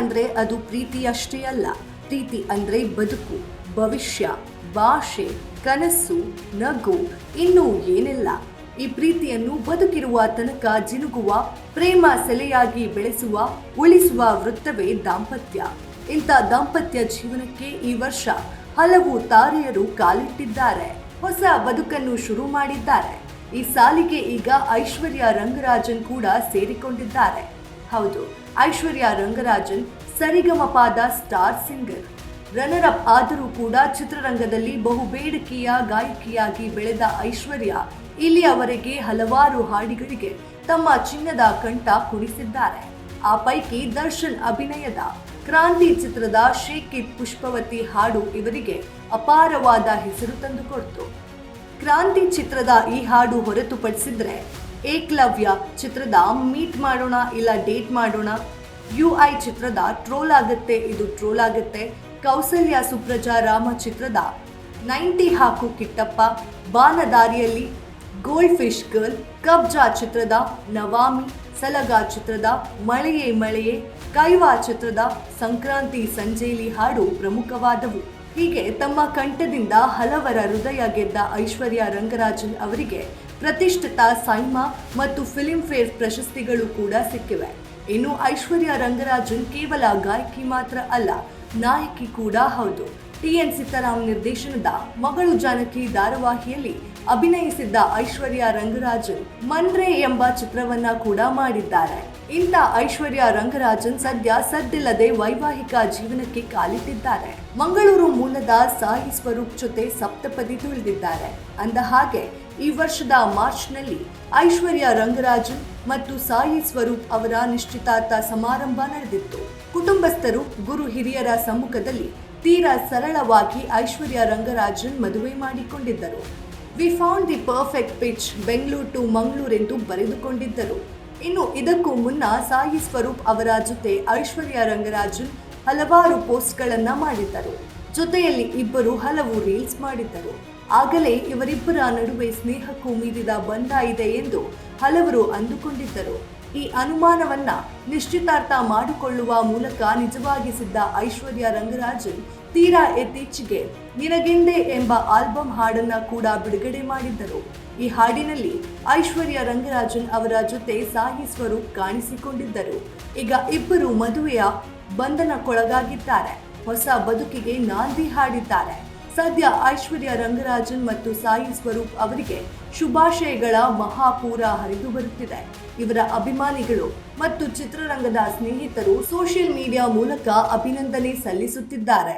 ಅಂದ್ರೆ ಅದು ಪ್ರೀತಿಯಷ್ಟೇ ಅಲ್ಲ. ಪ್ರೀತಿ ಅಂದ್ರೆ ಬದುಕು, ಭವಿಷ್ಯ, ಭಾಷೆ, ಕನಸು, ನಗು, ಇನ್ನೂ ಏನೆಲ್ಲ? ಈ ಪ್ರೀತಿಯನ್ನು ಬದುಕಿರುವ ತನಕ ಜಿನುಗುವ, ಪ್ರೇಮ ಸೆಲೆಯಾಗಿ ಬೆಳೆಸುವ, ಉಳಿಸುವ ವೃತ್ತವೇ ದಾಂಪತ್ಯ. ಇಂಥ ದಾಂಪತ್ಯ ಜೀವನಕ್ಕೆ ಈ ವರ್ಷ ಹಲವು ತಾರೆಯರು ಕಾಲಿಟ್ಟಿದ್ದಾರೆ. ಹೊಸ ಬದುಕನ್ನು ಶುರು ಮಾಡಿದ್ದಾರೆ. ಈ ಸಾಲಿಗೆ ಈಗ ಐಶ್ವರ್ಯ ರಂಗರಾಜನ್ ಕೂಡ ಸೇರಿಕೊಂಡಿದ್ದಾರೆ. ಹೌದು, ಐಶ್ವರ್ಯ ರಂಗರಾಜನ್ ಸರಿಗಮಪಾದ ಸ್ಟಾರ್ ಸಿಂಗರ್. ರನ್ನರ್ ಅಪ್ ಆದರೂ ಕೂಡ ಚಿತ್ರರಂಗದಲ್ಲಿ ಬಹು ಬೇಡಿಕೆಯ ಗಾಯಕಿಯಾಗಿ ಬೆಳೆದ ಐಶ್ವರ್ಯ ಇಲ್ಲಿಯವರೆಗೆ ಹಲವಾರು ಹಾಡಿಗಳಿಗೆ ತಮ್ಮ ಚಿನ್ನದ ಕಂಠ ಕುಣಿಸಿದ್ದಾರೆ. ಆ ಪೈಕಿ ದರ್ಶನ್ ಅಭಿನಯದ ಕ್ರಾಂತಿ ಚಿತ್ರದ ಶೇಕ್ ಪುಷ್ಪವತಿ ಹಾಡು ಇವರಿಗೆ ಅಪಾರವಾದ ಹೆಸರು ತಂದುಕೊಡ್ತು. ಕ್ರಾಂತಿ ಚಿತ್ರದ ಈ ಹಾಡು ಹೊರತುಪಡಿಸಿದ್ರೆ ಏಕಲವ್ಯ ಚಿತ್ರದ ಮೀಟ್ ಮಾಡೋಣ ಇಲ್ಲ ಡೇಟ್ ಮಾಡೋಣ? ಯು ಐ ಚಿತ್ರದ ಟ್ರೋಲ್ ಆಗುತ್ತೆ, ಇದು ಟ್ರೋಲ್ ಆಗುತ್ತೆ. ಕೌಸಲ್ಯ ಸುಪ್ರಜಾ ರಾಮ ಚಿತ್ರದ ನೈಂಟಿ ಹಾಕು Kittappa. ಬಾನದಾರಿಯಲ್ಲಿ gold fish girl. Kabzaa ಚಿತ್ರದ ನವಾಮಿ. ಸಲಗ ಚಿತ್ರದ ಮಳೆಯೇ ಮಳೆಯೇ. ಕೈವಾ ಚಿತ್ರದ ಸಂಕ್ರಾಂತಿ ಸಂಜೇಲಿ ಹಾಡು ಪ್ರಮುಖವಾದವು. ಹೀಗೆ ತಮ್ಮ ಕಂಠದಿಂದ ಹಲವರ ಹೃದಯ ಗೆದ್ದ ಐಶ್ವರ್ಯ ರಂಗರಾಜನ್ ಅವರಿಗೆ ಪ್ರತಿಷ್ಠಿತ ಸೈಮಾ ಮತ್ತು ಫಿಲ್ಮ್ ಫೇರ್ ಪ್ರಶಸ್ತಿಗಳು ಕೂಡ ಸಿಕ್ಕಿವೆ. ಇನ್ನು ಐಶ್ವರ್ಯ ರಂಗರಾಜನ್ ಕೇವಲ ಗಾಯಕಿ ಮಾತ್ರ ಅಲ್ಲ, ನಾಯಕಿ ಕೂಡ ಹೌದು. ಟಿ ಎನ್ ಸೀತಾರಾಮ್ ನಿರ್ದೇಶನದ ಮಗಳು ಜಾನಕಿ ಧಾರಾವಾಹಿಯಲ್ಲಿ ಅಭಿನಯಿಸಿದ್ದ ಐಶ್ವರ್ಯ ರಂಗರಾಜನ್ ಮನ್ರೆ ಎಂಬ ಚಿತ್ರವನ್ನ ಕೂಡ ಮಾಡಿದ್ದಾರೆ. ಇಂಥ ಐಶ್ವರ್ಯ ರಂಗರಾಜನ್ ಸದ್ಯ ಸದ್ದಿಲ್ಲದೆ ವೈವಾಹಿಕ ಜೀವನಕ್ಕೆ ಕಾಲಿಟ್ಟಿದ್ದಾರೆ. ಮಂಗಳೂರು ಮೂಲದ ಸಾಯಿ ಸ್ವರೂಪ್ ಜೊತೆ ಸಪ್ತಪದಿ ತುಳಿದಿದ್ದಾರೆ. ಅಂದ ಹಾಗೆ ಈ ವರ್ಷದ ಮಾರ್ಚ್ನಲ್ಲಿ ಐಶ್ವರ್ಯ ರಂಗರಾಜು ಮತ್ತು ಸಾಯಿ ಸ್ವರೂಪ್ ಅವರ ನಿಶ್ಚಿತಾರ್ಥ ಸಮಾರಂಭ ನಡೆದಿತ್ತು. ಕುಟುಂಬಸ್ಥರು, ಗುರು ಹಿರಿಯರ ಸಮ್ಮುಖದಲ್ಲಿ ತೀರಾ ಸರಳವಾಗಿ ಐಶ್ವರ್ಯ ರಂಗರಾಜನ್ ಮದುವೆ ಮಾಡಿಕೊಂಡಿದ್ದರು. We found the perfect pitch Bengaluru to Mangaluru ಎಂದು ಬರೆದುಕೊಂಡಿದ್ದರು. ಇನ್ನು ಇದಕ್ಕೂ ಮುನ್ನ ಸಾಯಿ ಸ್ವರೂಪ್ ಅವರ ಜೊತೆ ಐಶ್ವರ್ಯ ರಂಗರಾಜನ್ ಹಲವಾರು ಪೋಸ್ಟ್ಗಳನ್ನು ಮಾಡಿದ್ದರು. ಜೊತೆಯಲ್ಲಿ ಇಬ್ಬರು ಹಲವು ರೀಲ್ಸ್ ಮಾಡಿದ್ದರು. ಆಗಲೇ ಇವರಿಬ್ಬರ ನಡುವೆ ಸ್ನೇಹಕ್ಕೂ ಮೀರಿದ ಬಂಧ ಇದೆ ಎಂದು ಹಲವರು ಅಂದುಕೊಂಡಿದ್ದರು. ಈ ಅನುಮಾನವನ್ನ ನಿಶ್ಚಿತಾರ್ಥ ಮಾಡಿಕೊಳ್ಳುವ ಮೂಲಕ ನಿಜವಾಗಿಸಿದ್ದ ಐಶ್ವರ್ಯ ರಂಗರಾಜನ್ ತೀರಾ ಇತ್ತೀಚೆಗೆ ನಿನಗಿಂದೆ ಎಂಬ ಆಲ್ಬಮ್ ಹಾಡನ್ನ ಕೂಡ ಬಿಡುಗಡೆ ಮಾಡಿದ್ದರು. ಈ ಹಾಡಿನಲ್ಲಿ ಐಶ್ವರ್ಯ ರಂಗರಾಜನ್ ಅವರ ಜೊತೆ ಸಾಹಿ ಸ್ವರೂಪ್ ಕಾಣಿಸಿಕೊಂಡಿದ್ದರು. ಈಗ ಇಬ್ಬರು ಮದುವೆಯ ಬಂಧನಕ್ಕೊಳಗಾಗಿದ್ದಾರೆ. ಹೊಸ ಬದುಕಿಗೆ ನಾಂದಿ ಹಾಡಿದ್ದಾರೆ. ಸದ್ಯ ಐಶ್ವರ್ಯ ರಂಗರಾಜನ್ ಮತ್ತು ಸಾಯಿ ಸ್ವರೂಪ್ ಅವರಿಗೆ ಶುಭಾಶಯಗಳ ಮಹಾಪೂರ ಹರಿದು ಬರುತ್ತಿದೆ. ಇವರ ಅಭಿಮಾನಿಗಳು ಮತ್ತು ಚಿತ್ರರಂಗದ ಸ್ನೇಹಿತರು ಸೋಷಿಯಲ್ ಮೀಡಿಯಾ ಮೂಲಕ ಅಭಿನಂದನೆ ಸಲ್ಲಿಸುತ್ತಿದ್ದಾರೆ.